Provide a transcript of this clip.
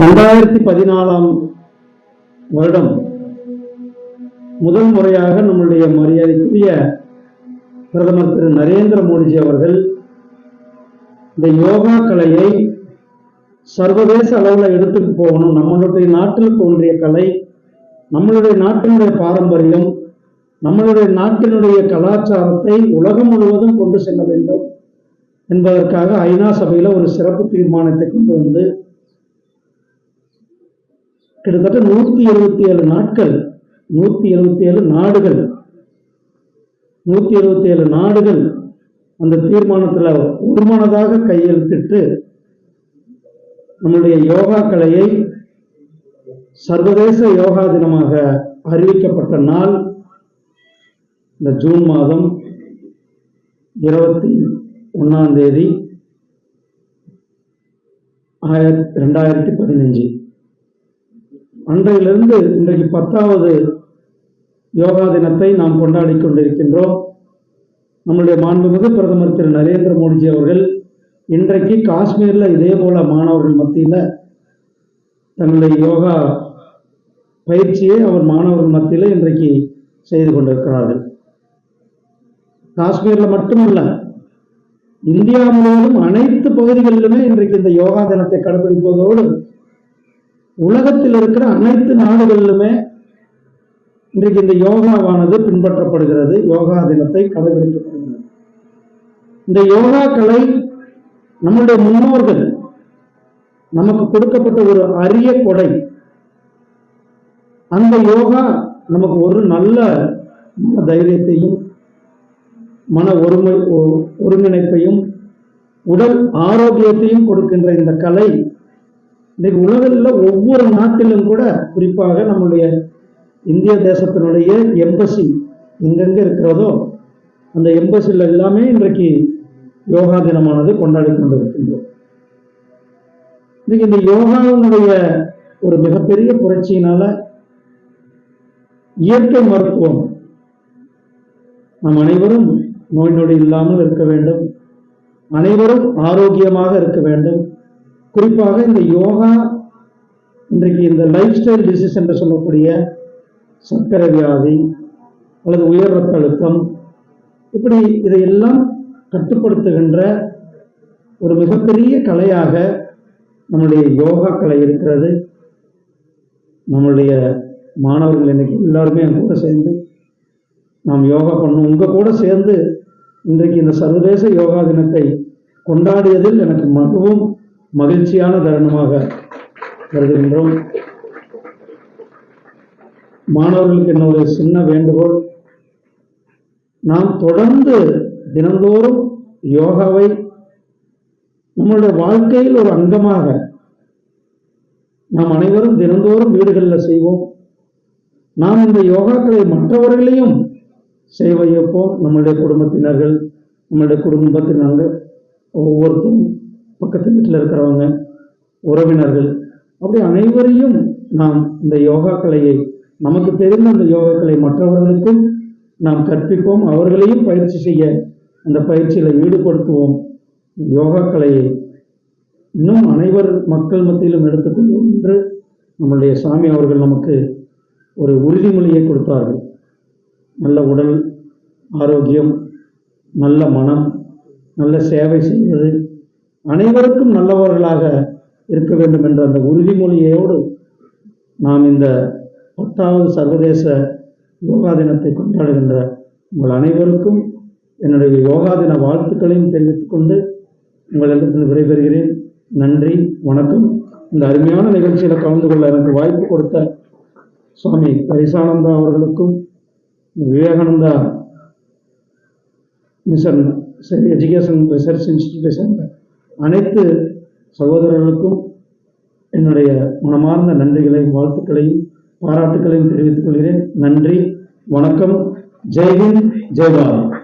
ரெண்டாயிரத்தி பதினாலாம் வருடம் முதல் முறையாக நம்முடைய மரியாதைக்குரிய பிரதமர் திரு நரேந்திர மோடிஜி அவர்கள் இந்த யோகா கலையை சர்வதேச அளவில் எடுத்துட்டு போகணும். நம்மளுடைய நாட்டில் தோன்றிய கலை நம்மளுடைய நாட்டினுடைய பாரம்பரியம் நம்மளுடைய நாட்டினுடைய கலாச்சாரத்தை உலகம் முழுவதும் கொண்டு செல்ல வேண்டும் என்பதற்காக ஐநா சபையில் ஒரு சிறப்பு தீர்மானத்தை கொண்டு வந்து கிட்டத்தட்ட நூற்றி எழுபத்தி ஏழு நாட்கள் நூற்றி எழுபத்தி ஏழு நாடுகள் நூற்றி எழுபத்தி ஏழு நாடுகள் அந்த தீர்மானத்தில் ஒருமனதாக கையெழுத்திட்டு நம்முடைய யோகா கலையை சர்வதேச யோகா தினமாக அறிவிக்கப்பட்ட நாள் இந்த ஜூன் மாதம் இருபத்தி ஒன்றாம் தேதி ஆயிரத்தி ரெண்டாயிரத்தி பதினஞ்சு. அன்றையிலிருந்து இன்றைக்கு பத்தாவது யோகா தினத்தை நாம் கொண்டாடி கொண்டிருக்கின்றோம். நம்முடைய மாண்புமிகு பிரதமர் திரு நரேந்திர மோடிஜி அவர்கள் இன்றைக்கு காஷ்மீரில் இதே போல மாணவர்கள் மத்தியில் தங்களுடைய யோகா பயிற்சியை அவர் மாணவர்கள் மத்தியில் இன்றைக்கு செய்து கொண்டிருக்கிறார்கள். காஷ்மீரில் மட்டுமல்ல இந்தியா முழுவதும் அனைத்து பகுதிகளிலுமே இன்றைக்கு இந்த யோகா தினத்தை கடைபிடிப்பதோடு உலகத்தில் இருக்கிற அனைத்து நாடுகளிலுமே இன்றைக்கு இந்த யோகாவானது பின்பற்றப்படுகிறது. யோகா தினத்தை கடைபிடிக்கப்படுகிறது இந்த யோகா கலை நம்முடைய முன்னோர்கள் நமக்கு கொடுக்கப்பட்ட ஒரு அரிய கொடை. அந்த யோகா நமக்கு ஒரு நல்ல மன தைரியத்தையும் மன ஒருமை ஒருங்கிணைப்பையும் உடல் ஆரோக்கியத்தையும் கொடுக்கின்ற இந்த கலை இன்னைக்கு உலகில் ஒவ்வொரு நாட்டிலும் கூட குறிப்பாக நம்முடைய இந்திய தேசத்தினுடைய எம்பசி எங்கெங்கே இருக்கிறதோ அந்த எம்பசியில் எல்லாமே இன்றைக்கு யோகா தினமானது கொண்டாடி கொண்டிருக்கின்றோம். இன்னைக்கு இந்த யோகாவினுடைய ஒரு மிகப்பெரிய புரட்சியினால இயற்கை மருத்துவம் நாம் அனைவரும் நோய் நொடி இல்லாமல் இருக்க வேண்டும். அனைவரும் ஆரோக்கியமாக இருக்க வேண்டும். குறிப்பாக இந்த யோகா இன்றைக்கு இந்த லைஃப் ஸ்டைல் டிசீஸ் என்று சொல்லக்கூடிய சர்க்கரை வியாதி அல்லது உயர் ரத்த அழுத்தம் இப்படி இதையெல்லாம் கட்டுப்படுத்துகின்ற ஒரு மிகப்பெரிய கலையாக நம்முடைய யோகா கலை இருக்கிறது. நம்மளுடைய மாணவர்கள் இன்றைக்கி எல்லாருமே என் கூட சேர்ந்து நாம் யோகா பண்ணோம் உங்கள் கூட சேர்ந்து இன்றைக்கு இந்த சர்வதேச யோகா தினத்தை கொண்டாடியதில் எனக்கு மிகவும் மகிழ்ச்சியான தருணமாக கருதுகின்றோம். மாணவர்களுக்கு என்னுடைய சின்ன வேண்டுகோள் நாம் தொடர்ந்து தினந்தோறும் யோகாவை நம்மளுடைய வாழ்க்கையில் ஒரு அங்கமாக நாம் அனைவரும் தினந்தோறும் வீடுகளில் செய்வோம். நாம் இந்த யோகாக்களை மற்றவர்களையும் செய்ய வைப்போம் நம்மளுடைய குடும்பத்தினர்கள் நம்மளுடைய குடும்பத்தினர்கள் ஒவ்வொருத்தரும் பக்கத்து வீட்டில் இருக்கிறவங்க உறவினர்கள் அப்படி அனைவரையும் நாம் இந்த யோகா கலையை நமக்கு தெரிந்த அந்த யோகா கலை மற்றவர்களுக்கும் நாம் கற்பிப்போம். அவர்களையும் பயிற்சி செய்ய அந்த பயிற்சியில் ஈடுபடுத்துவோம். யோகா கலையை இன்னும் அனைவர் மக்கள் மத்தியிலும் எடுத்துக்கொள்வோம் என்று நம்முடைய சாமி அவர்கள் நமக்கு ஒரு உறுதிமொழியை கொடுத்தார்கள். நல்ல உடல் ஆரோக்கியம் நல்ல மனம் நல்ல சேவை செய்வது அனைவருக்கும் நல்லவர்களாக இருக்க வேண்டும் என்ற அந்த உறுதிமொழியோடு நாம் இந்த பத்தாவது சர்வதேச யோகா தினத்தை கொண்டாடுகின்ற உங்கள் அனைவருக்கும் என்னுடைய யோகா தின வாழ்த்துக்களையும் தெரிவித்துக் கொண்டு உங்களிடத்தில் விடைபெறுகிறேன். நன்றி வணக்கம். இந்த அருமையான நிகழ்ச்சியில் கலந்து கொள்ள எனக்கு வாய்ப்பு கொடுத்த சுவாமி பரிசானந்தா அவர்களுக்கும் விவேகானந்தா மிஷன் எஜுகேஷன் ரிசர்ச் இன்ஸ்டிடியூட்டை சேர்ந்த அனைத்து சகோதரர்களுக்கும் என்னுடைய மனமார்ந்த நன்றிகளையும் வாழ்த்துக்களையும் பாராட்டுக்களையும் தெரிவித்துக் கொள்கிறேன். நன்றி வணக்கம். ஜெய்ஹிந்த் ஜெய் பாரத்.